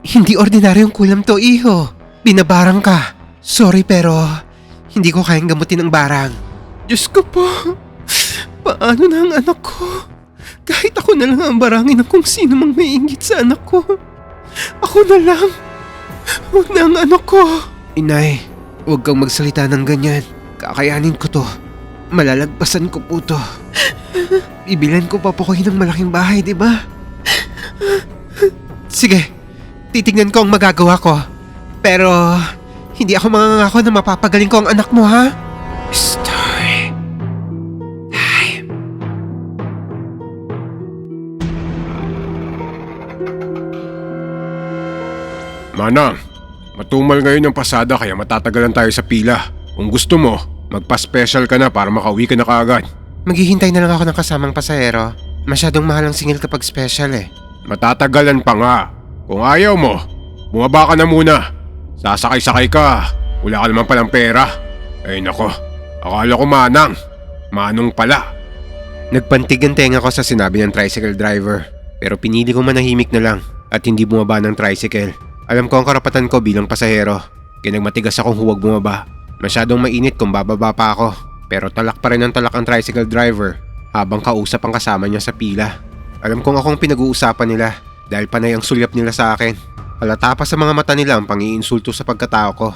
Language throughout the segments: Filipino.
Hindi ordinaryong kulam to, iho. Binabarang ka. Sorry pero hindi ko kayang gamutin ang barang. Diyos ko po. Paano na ang anak ko? Kahit ako na lang ang barangin ng kung sino mang may inggit sa anak ko. Ako na lang. Huwag na ang anak ko. Inay, huwag kang magsalita ng ganyan. Kakayanin ko to. Malalagpasan ko po to. Bibilan ko pa po kayo ng malaking bahay, di ba? Sige, titignan ko ang magagawa ko. Pero, hindi ako mangangako na mapapagaling ko ang anak mo, ha? Story time. Manang, matumal ngayon ang pasada kaya matatagalan tayo sa pila. Kung gusto mo, magpa-special ka na para makauwi ka na kaagad. Maghihintay na lang ako ng kasamang pasahero. Masyadong mahal ang singil kapag special eh. Matatagalan pa nga. Kung ayaw mo, bumaba ka na muna. Sasakay-sakay ka. Wala ka naman palang pera. Ay nako, akala ko manang. Manong pala. Nagpantig ang tenga ko sa sinabi ng tricycle driver. Pero pinili ko manahimik na lang at hindi bumaba ng tricycle. Alam ko ang karapatan ko bilang pasahero. Kaya nagmatigas akong huwag bumaba. Masyadong mainit kung bababa pa ako. Pero talak pa rin ang talak ang tricycle driver habang kausap ang kasama niya sa pila. Alam kong akong pinag-uusapan nila dahil panay ang sulyap nila sa akin. Halata pa sa mga mata nila ang pangiinsulto sa pagkatao ko.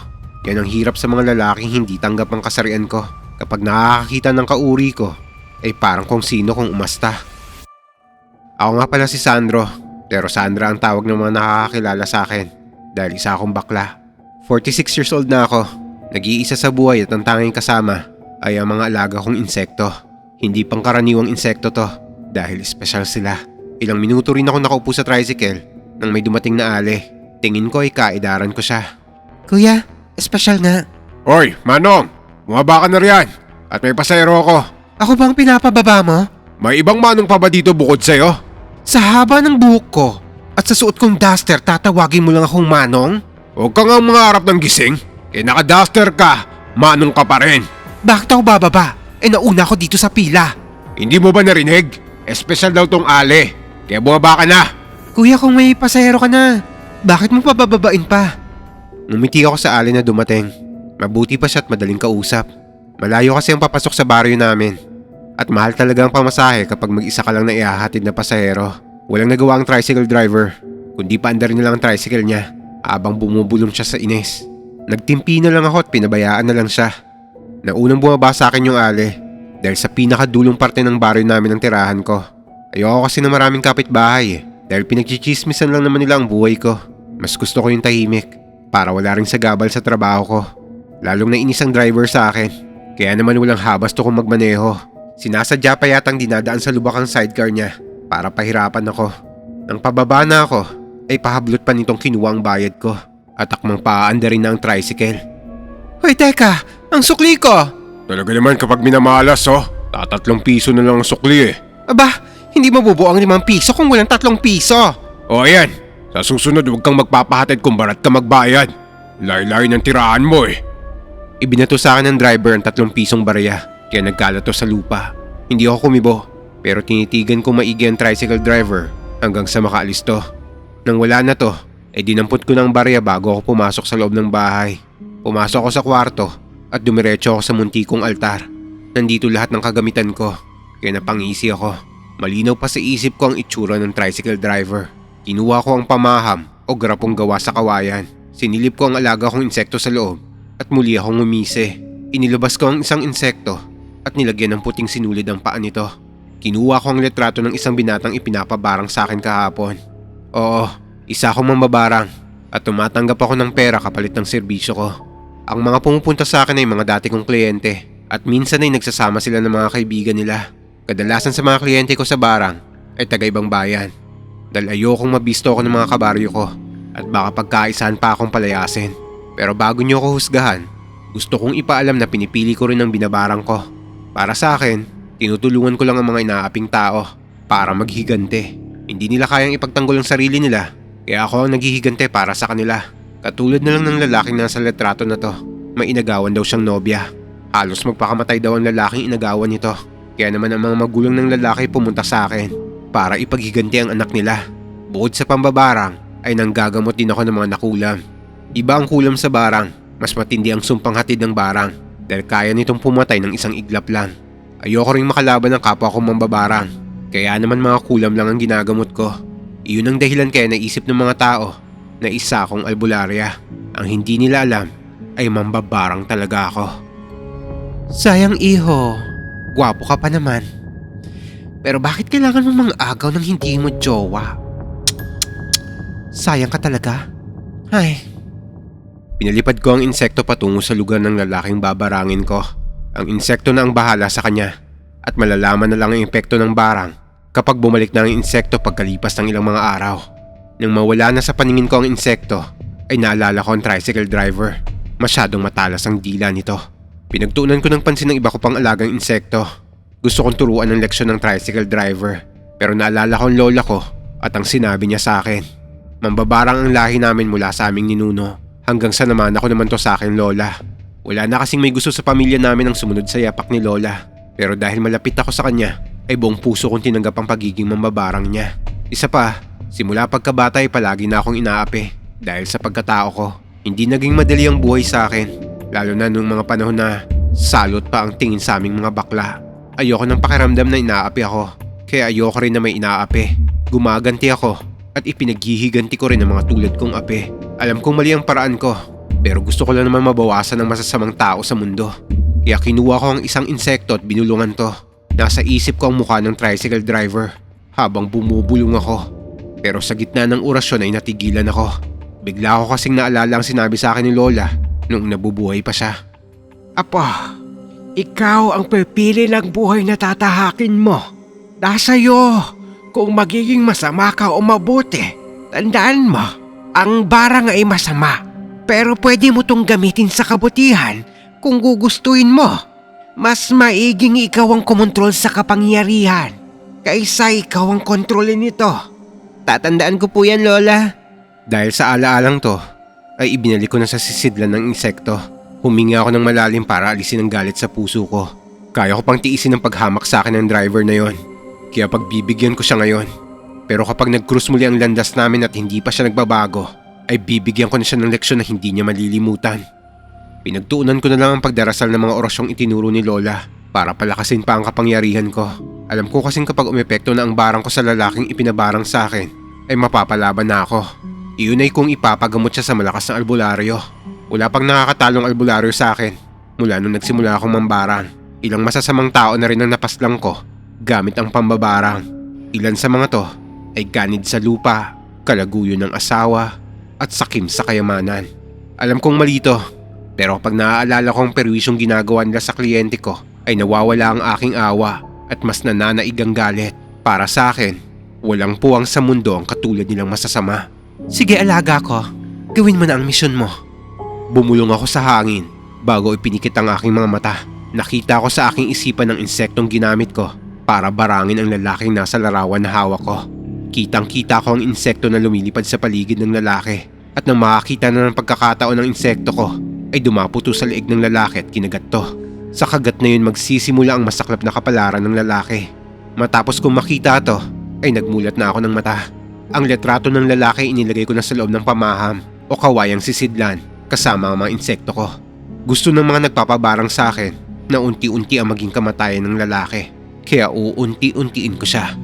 Yan ang hirap sa mga lalaking hindi tanggap ang kasarian ko. Kapag nakakakita ng kauri ko, ay parang kung sino kung umasta. Ako nga pala si Sandro, pero Sandra ang tawag ng mga nakakakilala sa akin dahil isa akong bakla. 46 years old na ako, nag-iisa sa buhay at ang tanging kasama ay ang mga alaga kong insekto. Hindi pangkaraniwang insekto to dahil espesyal sila. Ilang minuto rin ako nakaupo sa tricycle nang may dumating na ale. Tingin ko ay kaidaran ko siya. Kuya, espesyal nga. Hoy, Manong! Bumaba ka na riyan. At may pasayro ako. Ako bang pinapababa mo? May ibang manong pa ba dito bukod sa'yo? Sa haba ng buhok ko at sa suot kong duster tatawagin mo lang akong manong? Huwag ka nga mangarap ng gising. Eh naka-duster ka, manong ka pa rin. Bakit ako bababa? Eh nauna ako dito sa pila. Hindi mo ba narinig? Espesyal daw tong ale. Kaya bumaba ka na. Kuya kung may pasahero ka na, bakit mo pa bababain pa? Ngumiti ako sa alin na dumating. Mabuti pa siya at madaling kausap. Malayo kasi ang papasok sa baryo namin. At mahal talaga ang pamasahe kapag mag-isa ka lang na ihahatid na pasahero. Walang nagawa ang tricycle driver, kundi paandar niya lang ang tricycle niya habang bumubulong siya sa ines. Nagtimpi na lang ako at pinabayaan na lang siya. Naunang bumaba sa akin yung ale dahil sa pinakadulong parte ng baryo namin ang tirahan ko. Ayoko kasi na maraming kapitbahay eh dahil pinagchichismisan lang naman nila ang buhay ko. Mas gusto ko yung tahimik para wala ring sagabal sa trabaho ko. Lalong nainis ang driver sa akin. Kaya naman walang habas to kung magmaneho. Sinasadya pa yatang dinadaan sa lubak ang sidecar niya para pahirapan ako. Nang pababa na ako, ay pahablot pa nitong kinuha ang bayad ko at akmang paaanda rin na ang tricycle. Hoy teka, ang sukli ko! Talaga naman kapag minamalas oh, tatatlong piso na lang ang sukli eh. Aba, hindi mabubuo ang limang piso kung walang tatlong piso. O ayan, sa susunod huwag kang magpapahatid kung barat ka magbayad. Layo-layo ng tirahan mo eh. Ibinato sa akin ng driver ang tatlong pisong barya kaya nagkalato sa lupa. Hindi ako kumibo pero tinitigan ko maigi ang tricycle driver hanggang sa makaalis to. Nang wala na to, ay dinampot ko ng barya bago ako pumasok sa loob ng bahay. Pumasok ako sa kwarto at dumiretso ako sa muntikong altar. Nandito lahat ng kagamitan ko kaya napangisi ako. Malinaw pa sa isip ko ang itsura ng tricycle driver. Kinuha ko ang pamaham o grapong gawa sa kawayan. Sinilip ko ang alaga kong insekto sa loob at muli akong umisi. Inilabas ko ang isang insekto at nilagyan ng puting sinulid ang paa nito. Kinuha ko ang litrato ng isang binatang ipinapabarang sa akin kahapon. Oo, isa akong mambabarang at tumatanggap ako ng pera kapalit ng serbisyo ko. Ang mga pumupunta sa akin ay mga dati kong kliyente at minsan ay nagsasama sila ng mga kaibigan nila. Kadalasan sa mga kliyente ko sa barang ay taga ibang bayan. Dahil ayokong mabisto ako ng mga kabaryo ko at baka pagkaisahan pa akong palayasin. Pero bago niyo ako husgahan, gusto kong ipaalam na pinipili ko rin ang binabarang ko. Para sa akin, tinutulungan ko lang ang mga inaaping tao para maghigante. Hindi nila kayang ipagtanggol ang sarili nila, kaya ako ang naghihigante para sa kanila. Katulad na lang ng lalaking nasa litrato na to, may inagawan daw siyang nobya. Halos magpakamatay daw ang lalaking inagawan nito. Kaya naman ang mga magulang ng lalaki pumunta sa akin para ipaghiganti ang anak nila. Bukod sa pambabarang, ay nanggagamot din ako ng mga nakulam. Iba ang kulam sa barang, mas matindi ang sumpang hatid ng barang dahil kaya nitong pumatay ng isang iglap lang. Ayoko ring makalaban ng kapwa kong mambabarang, kaya naman mga kulam lang ang ginagamot ko. Iyon ang dahilan kaya naisip ng mga tao na isa akong albularya. Ang hindi nila alam ay mambabarang talaga ako. Sayang iho, gwapo ka pa naman. Pero bakit kailangan mo mang agaw ng hindi mo jowa? Sayang ka talaga. Ay. Pinalipad ko ang insekto patungo sa lugar ng lalaking babarangin ko. Ang insekto na ang bahala sa kanya. At malalaman na lang ang epekto ng barang kapag bumalik na ang insekto pagkalipas ng ilang mga araw. Nang mawala na sa paningin ko ang insekto, ay naalala ko ang tricycle driver. Masyadong matalas ang dila nito. Pinagtuunan ko ng pansin ng iba ko pang alagang insekto. Gusto kong turuan ng leksyon ng tricycle driver. Pero naalala ko ang lola ko at ang sinabi niya sa akin. Mambabarang ang lahi namin mula sa aming ninuno. Hanggang sa naman ako naman to sa akin lola. Wala na kasing may gusto sa pamilya namin ang sumunod sa yapak ni lola. Pero dahil malapit ako sa kanya, ay buong puso kong tinanggap ang pagiging mambabarang niya. Isa pa, simula pagkabata ay palagi na akong inaapi. Dahil sa pagkatao ko, hindi naging madali ang buhay sa akin. Lalo na nung mga panahon na salot pa ang tingin sa aming mga bakla. Ayoko ng pakiramdam na inaapi ako. Kaya ayoko rin na may inaapi. Gumaganti ako at ipinaghihiganti ko rin ang mga tulad kong ape. Alam kong mali ang paraan ko, pero gusto ko lang naman mabawasan ang masasamang tao sa mundo. Kaya kinuha ko ang isang insekto at binulungan to. Nasa isip ko ang mukha ng tricycle driver habang bumubulong ako. Pero sa gitna ng orasyon ay natigilan ako. Bigla ako kasing naalala ang sinabi sa akin ni Lola noong nabubuhay pa siya. Apo, ikaw ang pipili ng buhay na tatahakin mo. Nasa iyo kung magiging masama ka o mabuti. Tandaan mo, ang barang ay masama. Pero pwede mo tong gamitin sa kabutihan kung gugustuhin mo. Mas maiging ikaw ang kumontrol sa kapangyarihan kaysa ikaw ang kontrolin nito. Tatandaan ko po yan, Lola. Dahil sa alaalang to, ay ibinalik ko na sa sisidlan ng insekto. Huminga ako ng malalim para alisin ang galit sa puso ko. Kaya ko pang tiisin ang paghamak sa akin ng driver na yon. Kaya pagbibigyan ko siya ngayon. Pero kapag nag-cruise muli ang landas namin at hindi pa siya nagbabago, ay bibigyan ko na siya ng leksyon na hindi niya malilimutan. Pinagtuunan ko na lang ang pagdarasal ng mga orasyong itinuro ni Lola para palakasin pa ang kapangyarihan ko. Alam ko kasing kapag umepekto na ang barang ko sa lalaking ipinabarang sa akin, ay mapapalaban na ako. Iyon ay kung ipapagamot siya sa malakas na albularyo. Wala pang nakakatalong albularyo sa akin mula nung nagsimula akong mambarang. Ilang masasamang tao na rin ang napaslang ko gamit ang pambabarang. Ilan sa mga to ay ganid sa lupa, kalaguyo ng asawa, at sakim sa kayamanan. Alam kong mali to, pero kapag naaalala ko ang perwisyong ginagawa nila sa kliyente ko, ay nawawala ang aking awa at mas nananaig ang galit. Para sa akin, walang puwang sa mundo ang katulad nilang masasama. Sige alaga ko, gawin mo na ang misyon mo. Bumulong ako sa hangin bago ipinikit ang aking mga mata. Nakita ko sa aking isipan ng insektong ginamit ko para barangin ang lalaking nasa larawan na hawak ko. Kitang kita ko ang insekto na lumilipad sa paligid ng lalaki at nang makakita na ng pagkakataon ng insekto ko ay dumapo to sa leeg ng lalaki at kinagat to. Sa kagat na yun magsisimula ang masaklap na kapalaran ng lalaki. Matapos kong makita to ay nagmulat na ako ng mata. Ang letrato ng lalaki inilagay ko na sa loob ng pamaham o kawayang sisidlan kasama ang mga insekto ko. Gusto ng mga nagpapabarang sa akin na unti-unti ang maging kamatayan ng lalaki. Kaya uunti-untiin ko siya.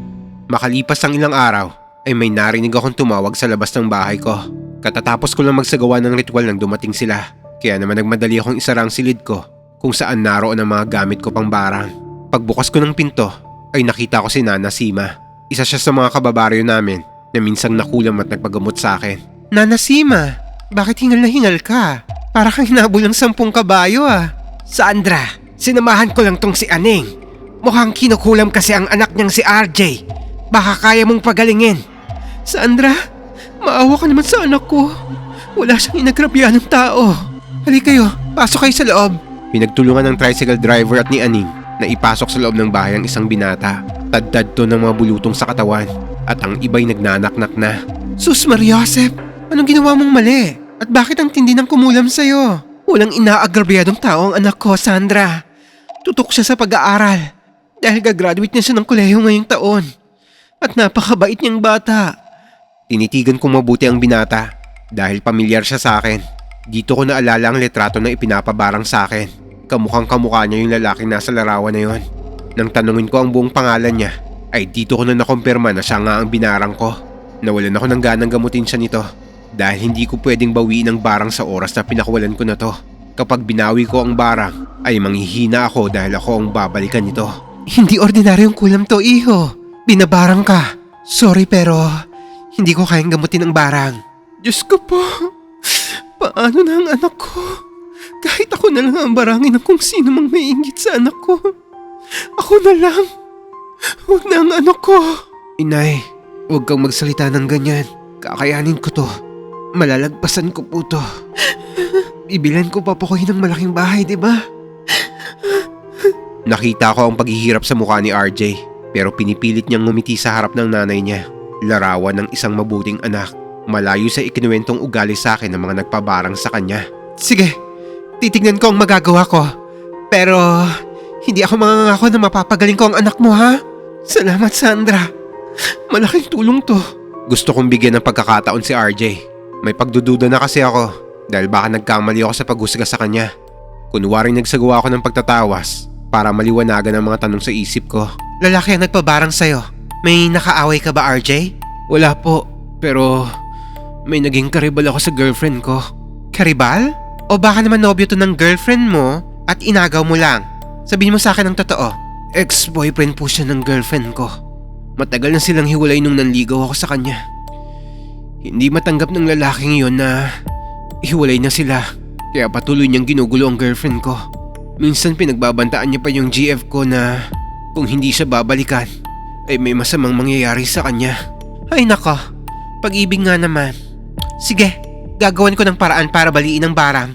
Makalipas ang ilang araw ay may narinig akong tumawag sa labas ng bahay ko. Katatapos ko lang magsagawa ng ritual nang dumating sila. Kaya naman nagmadali akong isara ang silid ko kung saan naroon ang mga gamit ko pang barang. Pagbukas ko ng pinto ay nakita ko si Nana Sima. Isa siya sa mga kababaryo namin na minsang nakulam at nagpagamot sa akin. Nana Sima, bakit hingal na hingal ka? Para kang hinabol ng sampung kabayo ah. Sandra, sinamahan ko lang tong si Aning. Mukhang kinukulam kasi ang anak niyang si RJ. Baka kaya mong pagalingin. Sandra, maawa ka naman sa anak ko. Wala siyang inagrabya ng tao. Halika kayo, pasok kayo sa loob. Pinagtulungan ng tricycle driver at ni Aning na ipasok sa loob ng bahay ang isang binata. Taddad to ng mga bulutong sa katawan at ang iba'y nagnanaknak na. Sus Mariosep, anong ginawa mong mali? At bakit ang tindi ng kumulam sa'yo? Walang inaagrabyadong tao ang anak ko, Sandra. Tutok siya sa pag-aaral dahil gagraduate niya siya ng kolehiyo ngayong taon. At napakabait niyang bata. Tinitigan kong mabuti ang binata dahil pamilyar siya sa akin. Dito ko naalala ang litrato na ipinapabarang sa akin. Kamukhang kamukha niya yung lalaking nasa larawan na yon. Nang tanungin ko ang buong pangalan niya, ay dito ko na nakumpirma na siya nga ang binarang ko. Nawalan ako ng ganang gamutin siya nito dahil hindi ko pwedeng bawiin ang barang sa oras na pinakawalan ko na to. Kapag binawi ko ang barang, ay manghihina ako dahil ako ang babalikan nito. Hindi ordinaryong kulam to, iho. Binabarang ka. Sorry pero hindi ko kayang gamutin ang barang. Diyos ko po, paano na ang anak ko? Kahit ako na lang ang barangin ng kung sino mang may inggit sa anak ko. Ako na lang. Huwag na ang anak ko. Inay, huwag kang magsalita ng ganyan. Kakayanin ko to. Malalagpasan ko po to. Ibilan ko pa po kayo ng malaking bahay, di ba? Nakita ko ang paghihirap sa mukha ni RJ pero pinipilit niyang ngumiti sa harap ng nanay niya. Larawan ng isang mabuting anak. Malayo sa ikinuwentong ugali sa akin ng mga nagpabarang sa kanya. Sige, titignan ko ang magagawa ko. Pero hindi ako mangangako na mapapagaling ko ang anak mo ha? Salamat Sandra. Malaking tulong to. Gusto kong bigyan ng pagkakataon si RJ. May pagdududa na kasi ako dahil baka nagkamali ako sa paghusga sa kanya. Kunwaring nagsagawa ako ng pagtatawas para maliwanagan ang mga tanong sa isip ko. Lalaki ang nagpabarang sa'yo. May nakaaway ka ba RJ? Wala po, pero may naging karibal ako sa girlfriend ko. Karibal? O baka naman nobyo to ng girlfriend mo at inagaw mo lang? Sabihin mo sa akin ang totoo. Ex-boyfriend po siya ng girlfriend ko. Matagal na silang hiwalay nung nanligaw ako sa kanya. Hindi matanggap ng lalaking yon na hiwalay na sila. Kaya patuloy niyang ginugulo ang girlfriend ko. Minsan pinagbabantaan niya pa yung GF ko na kung hindi siya babalikan, ay may masamang mangyayari sa kanya. Ay nako, pag-ibig nga naman. Sige, gagawan ko ng paraan para baliin ang barang.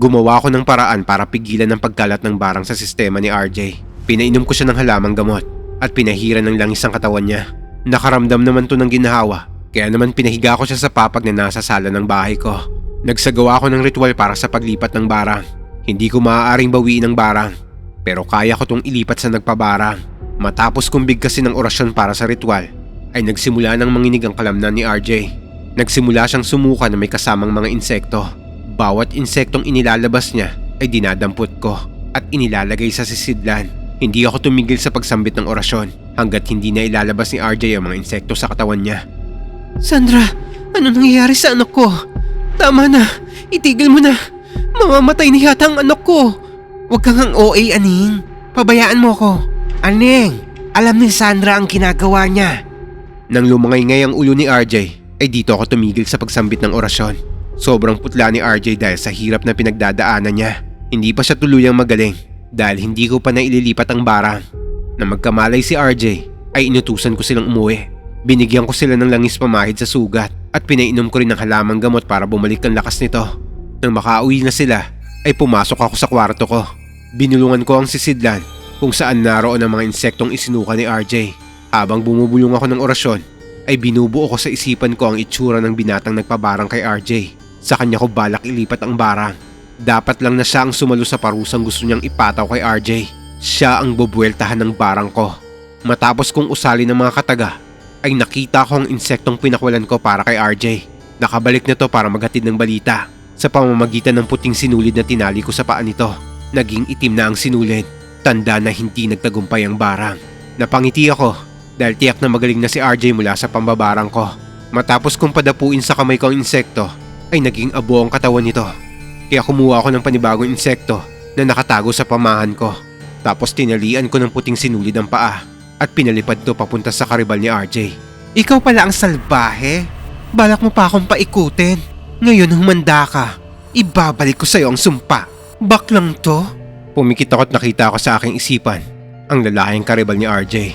Gumawa ako ng paraan para pigilan ang pagkalat ng barang sa sistema ni RJ. Pinainom ko siya ng halamang gamot at pinahiran ng langis ang katawan niya. Nakaramdam naman to ng ginahawa, kaya naman pinahiga ko siya sa papag na nasa sala ng bahay ko. Nagsagawa ako ng ritual para sa paglipat ng barang. Hindi ko maaaring bawiin ang barang, pero kaya ko tong ilipat sa nagpabarang. Matapos kong bigkasin ng orasyon para sa ritual, ay nagsimula ng manginig ang kalamnan ni RJ. Nagsimula siyang sumuka na may kasamang mga insekto. Bawat insektong inilalabas niya ay dinadampot ko at inilalagay sa sisidlan. Hindi ako tumigil sa pagsambit ng orasyon hanggat hindi na ilalabas ni RJ ang mga insekto sa katawan niya. Sandra, ano nangyayari sa anak ko? Tama na, itigil mo na. Mamamatay na yata ang anak ko. Huwag kang ang OA, Aning. Pabayaan mo ko. Aning, alam ni Sandra ang ginagawa niya. Nang lumangay ang ulo ni RJ, ay dito ako tumigil sa pagsambit ng orasyon. Sobrang putla ni RJ dahil sa hirap na pinagdadaanan niya. Hindi pa siya tuluyang magaling dahil hindi ko pa naililipat ang barang. Na magkamalay si RJ, ay inutusan ko silang umuwi. Binigyan ko sila ng langis pamahid sa sugat at pinainom ko rin ng halamang gamot para bumalik ang lakas nito. Nang makauwi na sila, ay pumasok ako sa kwarto ko. Binulungan ko ang sisidlan kung saan naroon ang mga insektong isinuka ni RJ. Habang bumubulong ako ng orasyon, ay binubuo ko sa isipan ko ang itsura ng binatang nagpabarang kay RJ. Sa kanya ko balak ilipat ang barang. Dapat lang na siya ang sumalo sa parusang gusto niyang ipataw kay RJ. Siya ang bubueltahan ng barang ko. Matapos kong usali ng mga kataga, ay nakita ko ang insektong pinakwalan ko para kay RJ. Nakabalik na to para maghatid ng balita sa pamamagitan ng puting sinulid na tinali ko sa paa nito. Naging itim na ang sinulid. Tanda na hindi nagtagumpay ang barang. Napangiti ako dahil tiyak na magaling na si RJ mula sa pambabarang ko. Matapos kong padapuin sa kamay ko ang insekto, ay naging abo ang katawan nito. Kaya kumuha ako ng panibagong insekto na nakatago sa pamahan ko. Tapos tinalian ko ng puting sinulid ang paa at pinalipad to papunta sa karibal ni RJ. Ikaw pala ang salbahe. Balak mo pa akong paikutin. Ngayon humanda ka. Ibabalik ko sa'yo ang sumpa. Baklang to? Pumikit ako at nakita ko sa aking isipan ang lalaking karibal ni RJ.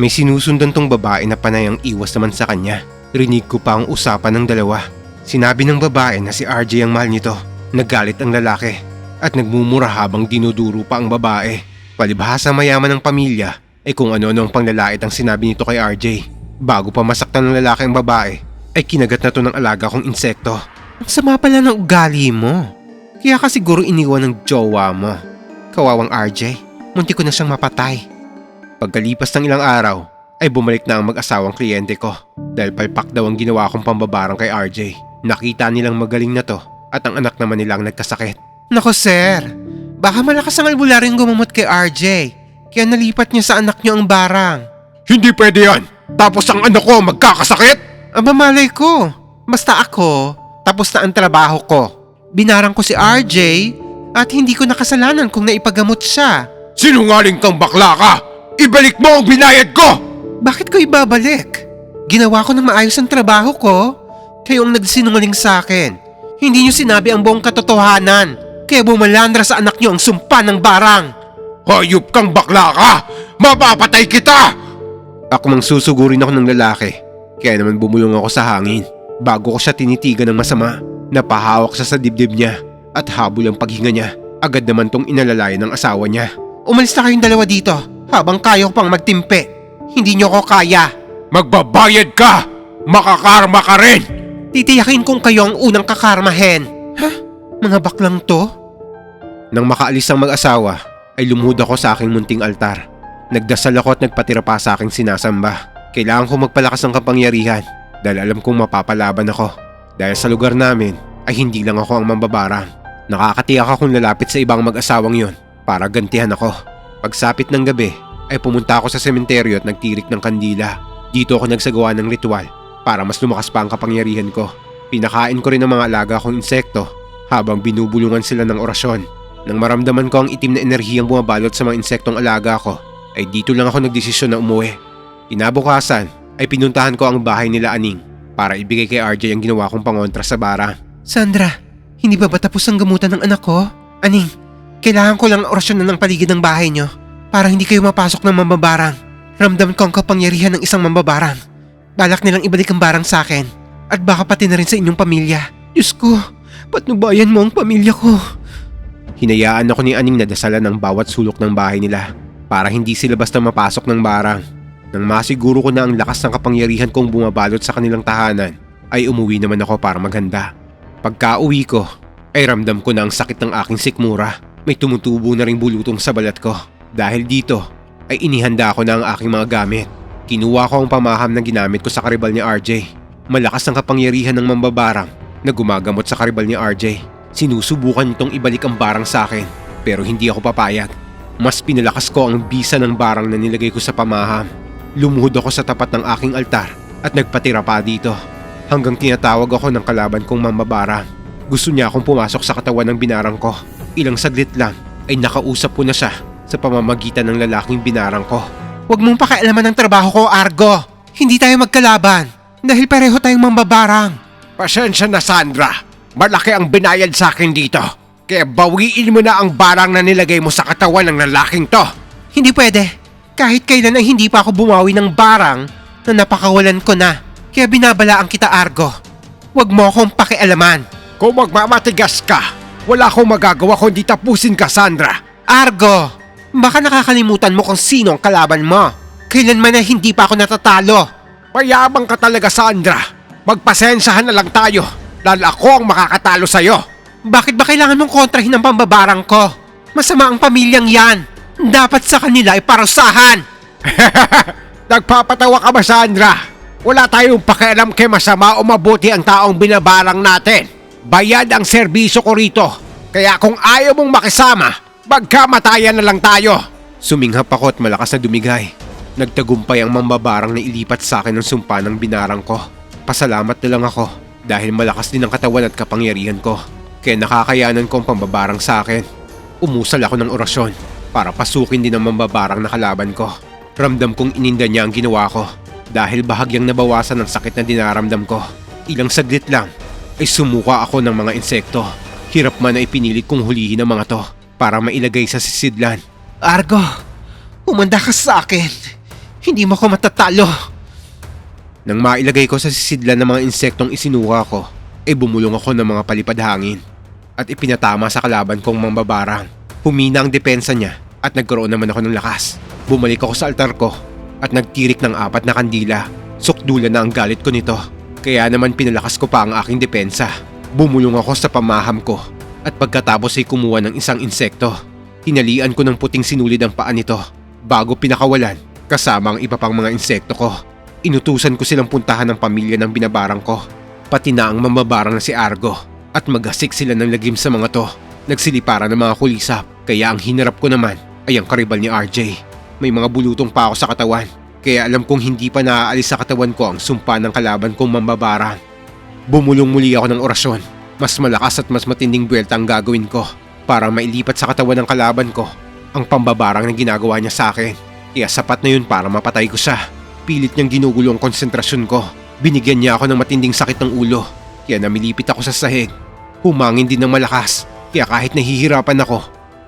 May sinusundan tong babae na panay ang iwas naman sa kanya. Rinig ko pa ang usapan ng dalawa. Sinabi ng babae na si RJ ang mahal nito. Naggalit ang lalaki at nagmumura habang dinuduro pa ang babae. Palibhasa mayaman ng pamilya ay kung ano-ano ang panglalait ang sinabi nito kay RJ. Bago pa masaktan ng lalaki ang babae, ay kinagat na to ng alaga kong insekto. Ang sama pala ng ugali mo. Kaya ka siguro iniwan ng jowa mo. Kawawang RJ, munti ko na siyang mapatay. Pagkalipas ng ilang araw, ay bumalik na ang mag-asawang kliyente ko dahil palpak daw ang ginawa kong pambabarang kay RJ. Nakita nilang magaling na to at ang anak naman nilang nagkasakit. Nako sir, baka malakas ang albularyong gumamot kay RJ kaya nalipat niya sa anak niyo ang barang. Hindi pwede yan! Tapos ang anak ko magkakasakit! Aba malay ko, basta ako, tapos na ang trabaho ko. Binarang ko si RJ at hindi ko nakasalanan kung naipagamot siya. Sinungaling kang bakla ka! Ibalik mo ang binayad ko! Bakit ko ibabalik? Ginawa ko ng maayos ang trabaho ko. Kayo ang nagsinungaling sa akin. Hindi niyo sinabi ang buong katotohanan. Kaya bumalandra sa anak niyo ang sumpa ng barang. Hayop kang bakla ka! Mapapatay kita! Ako mang susugurin ako ng lalaki. Kaya naman bumulong ako sa hangin. Bago ko siya tinitigan ng masama, napahawak siya sa dibdib niya at habol ang paghinga niya. Agad naman tong inalalayan ng asawa niya. Umalis na kayong dalawa dito habang kaya ko pang magtimpe. Hindi niyo ko kaya. Magbabayad ka! Makakarma ka rin! Titiyakin kong kayo ang unang kakarmahin. Ha? Mga baklang to? Nang makaalis ang mag-asawa, ay lumuhod ako sa aking munting altar. Nagdasal ako at nagpatira pa sa aking sinasamba. Kailangan ko magpalakas ng kapangyarihan dahil alam kong mapapalaban ako. Dahil sa lugar namin ay hindi lang ako ang mambabarang. Nakakatiyak akong lalapit sa ibang mag-asawang yon para gantihan ako. Pagsapit ng gabi ay pumunta ako sa sementeryo at nagtirik ng kandila. Dito ako nagsagawa ng ritual para mas lumakas pa ang kapangyarihan ko. Pinakain ko rin ang mga alaga kong insekto habang binubulungan sila ng orasyon. Nang maramdaman ko ang itim na enerhiyang bumabalot sa mga insektong alaga ko, ay dito lang ako nagdesisyon na umuwi. Inabukasan ay pinuntahan ko ang bahay nila Aning para ibigay kay RJ ang ginawa kong pangontra sa bara. Sandra, hindi ba ba tapos ang gamutan ng anak ko? Aning, kailangan ko lang orasyon na ng paligid ng bahay niyo para hindi kayo mapasok ng mambabarang. Ramdam ko ang kapangyarihan ng isang mambabarang. Balak nilang ibalik ang barang sa akin at baka pati na rin sa inyong pamilya. Diyos ko, patnubayan mo ang pamilya ko. Hinayaan ako ni Aning na dasalan ang bawat sulok ng bahay nila para hindi sila basta mapasok ng barang. Nang masiguro ko na ang lakas ng kapangyarihan kong bumabalot sa kanilang tahanan, ay umuwi naman ako para maghanda. Pagka uwi ko, ay ramdam ko na ang sakit ng aking sikmura. May tumutubo na ring bulutong sa balat ko. Dahil dito, ay inihanda ko na ang aking mga gamit. Kinuha ko ang pamaham na ginamit ko sa karibal ni RJ. Malakas ang kapangyarihan ng mambabarang na gumagamot sa karibal ni RJ. Sinusubukan nitong ibalik ang barang sa akin pero hindi ako papayag. Mas pinalakas ko ang bisa ng barang na nilagay ko sa pamaham. Lumuhod ako sa tapat ng aking altar at nagpatira pa dito. Hanggang tinatawag ako ng kalaban kong mamabarang. Gusto niya akong pumasok sa katawan ng binarang ko. Ilang saglit lang ay nakausap ko na siya sa pamamagitan ng lalaking binarang ko. Huwag mong pakialaman ng trabaho ko, Argo. Hindi tayo magkalaban dahil pareho tayong mambabarang. Pasensya na Sandra. Malaki ang binayad sa akin dito. Kaya bawiin mo na ang barang na nilagay mo sa katawan ng lalaking to. Hindi pwede. Kahit kailan ay hindi pa ako bumawi ng barang na napakawalan ko na. Kaya binabalaan kita, Argo. Huwag mo akong pakialaman. Kung magmamatigas ka, wala akong magagawa kundi tapusin ka, Sandra. Argo! Baka nakakalimutan mo kung sino ang kalaban mo. Kailanman na hindi pa ako natatalo. Mayabang ka talaga, Sandra. Magpasensyahan na lang tayo dahil ako ang makakatalo sa'yo. Bakit ba kailangan mong kontrahin ang pambabarang ko? Masama ang pamilyang yan. Dapat sa kanila ay parusahan. Nagpapatawa ka ba, Sandra? Wala tayong pakialam kay masama o mabuti ang taong binabarang natin. Bayad ang serbisyo ko rito. Kaya kung ayaw mong makisama, magkamatayan na lang tayo. Suminghap ako at malakas na dumigay. Nagtagumpay ang mambabarang na ilipat sa akin ng sumpa ng binarang ko. Pasalamat na lang ako dahil malakas din ang katawan at kapangyarihan ko. Kaya nakakayanan ko ang pambabarang sa akin. Umusal ako ng orasyon para pasukin din ang mambabarang na kalaban ko. Ramdam kong ininda niya ang ginawa ko dahil bahagyang nabawasan ang sakit na dinaramdam ko. Ilang saglit lang ay sumuka ako ng mga insekto. Hirap man ay pinilit kong hulihin ang mga to para mailagay sa sisidlan. Argo, umanda ka sa akin. Hindi mo ko matatalo. Nang mailagay ko sa sisidlan ng mga insektong isinuka ko, ay bumulong ako ng mga palipad hangin at ipinatama sa kalaban kong mambabarang. Humina ang depensa niya at nagkaroon naman ako ng lakas. Bumalik ako sa altar ko at nagtirik ng apat na kandila. Sukdulan na ang galit ko nito. Kaya naman pinalakas ko pa ang aking depensa. Bumulong ako sa pamaham ko at pagkatapos ay kumuha ng isang insekto. Hinalian ko ng puting sinulid ang paa nito. Bago pinakawalan, kasama ang iba pang mga insekto ko. Inutusan ko silang puntahan ng pamilya ng binabarang ko, pati na ang mamabarang na si Argo at maghasik sila ng lagim sa mga to. Nagsiliparan ng mga kulisap kaya ang hinarap ko naman ay ang karibal ni RJ. May mga bulutong pa ako sa katawan kaya alam kong hindi pa naaalis sa katawan ko ang sumpa ng kalaban kong mambabarang. Bumulong muli ako ng orasyon. Mas malakas at mas matinding buwelta ang gagawin ko para mailipat sa katawan ng kalaban ko ang pambabarang na ginagawa niya sa akin. Kaya sapat na yun para mapatay ko siya. Pilit niyang ginugulo ang konsentrasyon ko. Binigyan niya ako ng matinding sakit ng ulo. Kaya namilipit ako sa sahig. Humangin din ng malakas. Kaya kahit nahihirapan ako,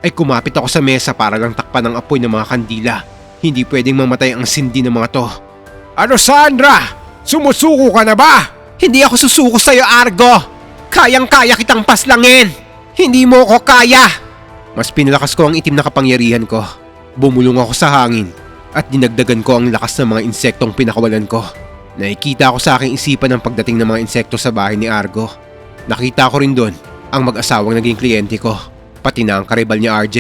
ay kumapit ako sa mesa para lang takpan ang apoy ng mga kandila. Hindi pwedeng mamatay ang sindi ng mga to. Ano Sandra? Sumusuko ka na ba? Hindi ako susuko sa'yo, Argo! Kayang-kaya kitang paslangin! Hindi mo ko kaya! Mas pinalakas ko ang itim na kapangyarihan ko. Bumulong ako sa hangin at dinagdagan ko ang lakas ng mga insektong pinakawalan ko. Nakikita ko sa aking isipan ang pagdating ng mga insekto sa bahay ni Argo. Nakita ko rin doon ang mag-asawang naging kliyente ko, pati na ang karibal ni RJ.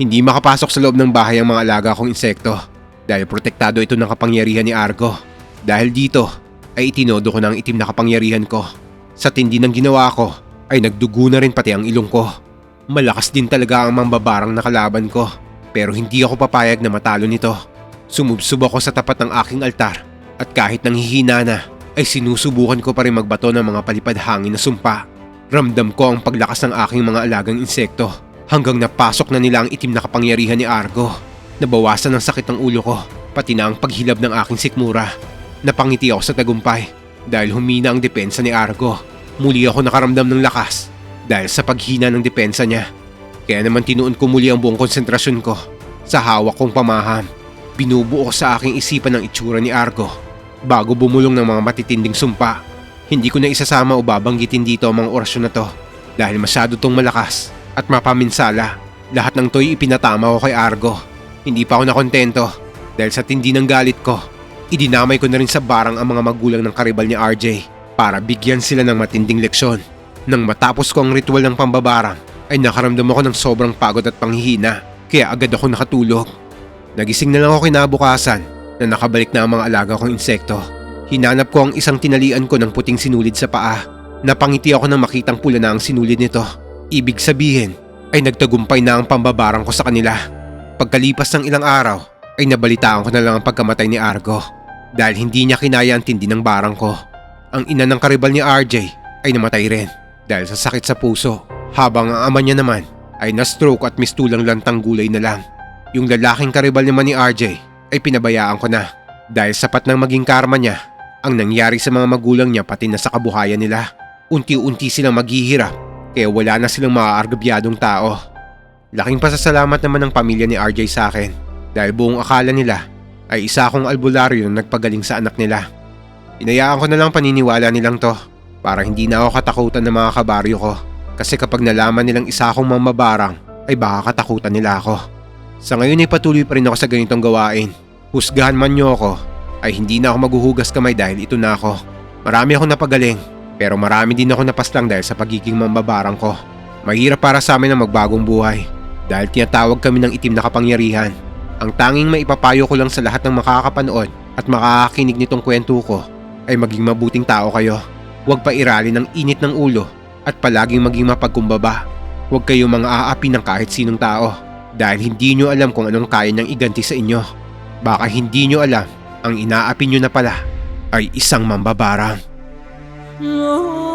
Hindi makapasok sa loob ng bahay ang mga alaga kong insekto dahil protektado ito ng kapangyarihan ni Argo. Dahil dito ay itinodo ko ang itim na kapangyarihan ko. Sa tindi ng ginawa ko ay nagdugo na rin pati ang ilong ko. Malakas din talaga ang mambabarang na kalaban ko pero hindi ako papayag na matalo nito. Sumubsub ako sa tapat ng aking altar at kahit nanghihina na ay sinusubukan ko pa rin magbato ng mga palipad hangin na sumpa. Ramdam ko ang paglakas ng aking mga alagang insekto hanggang napasok na nila ang itim na kapangyarihan ni Argo. Nabawasan ang sakit ng ulo ko pati na ang paghilab ng aking sikmura. Napangiti ako sa tagumpay dahil humina ang depensa ni Argo. Muli ako nakaramdam ng lakas dahil sa paghina ng depensa niya. Kaya naman tinuon ko muli ang buong konsentrasyon ko sa hawak kong pamaham. Binubuo ko sa aking isipan ng itsura ni Argo bago bumulong ng mga matitinding sumpa. Hindi ko na isasama o babanggitin dito ang mga orasyon na to dahil masyado tong malakas at mapaminsala. Lahat ng to'y ipinatama ko kay Argo. Hindi pa ako nakontento dahil sa tindi ng galit ko Idinamay ko na rin sa barang ang mga magulang ng karibal ni RJ para bigyan sila ng matinding leksyon. Nang matapos ko ang ritual ng pambabarang ay nakaramdam ako ng sobrang pagod at panghihina kaya agad ako nakatulog. Nagising na lang ako kinabukasan na nakabalik na ang mga alaga kong insekto. Hinanap ko ang isang tinalian ko ng puting sinulid sa paa. Napangiti ako nang makitang pula na ang sinulid nito. Ibig sabihin ay nagtagumpay na ang pambabarang ko sa kanila. Pagkalipas ng ilang araw ay nabalitaan ko na lang ang pagkamatay ni Argo dahil hindi niya kinaya ang tindi ng barang ko. Ang ina ng karibal ni RJ ay namatay rin dahil sa sakit sa puso habang ang ama niya naman ay na-stroke at mistulang lantang gulay na lang. Yung lalaking karibal naman ni RJ ay pinabayaan ko na dahil sapat nang maging karma niya ang nangyari sa mga magulang niya pati na sa kabuhayan nila. Unti-unti silang maghihirap kaya wala na silang maaargabyadong tao. Laking pasasalamat naman ng pamilya ni RJ sa akin dahil buong akala nila ay isa akong albularyo na nagpagaling sa anak nila. Inayaan ko na lang paniniwala nilang to para hindi na ako katakutan ng mga kabaryo ko kasi kapag nalaman nilang isa akong mamabarang ay baka katakutan nila ako. Sa ngayon ay patuloy pa rin ako sa ganitong gawain. Husgahan man niyo ako ay hindi na ako maghuhugas kamay dahil ito na ako. Marami akong napagaling pero marami din ako napaslang dahil sa pagiging mamabarang ko. Mahirap para sa amin ang magbagong buhay dahil tinatawag kami ng itim na kapangyarihan. Ang tanging maipapayo ko lang sa lahat ng makakapanood at makakakinig nitong kwento ko ay maging mabuting tao kayo. Huwag pa irali ng init ng ulo at palaging maging mapagkumbaba. Huwag kayong mga aapi ng kahit sinong tao dahil hindi nyo alam kung anong kaya niyang iganti sa inyo. Baka hindi nyo alam ang inaapi nyo na pala ay isang mambabarang. Mm-hmm.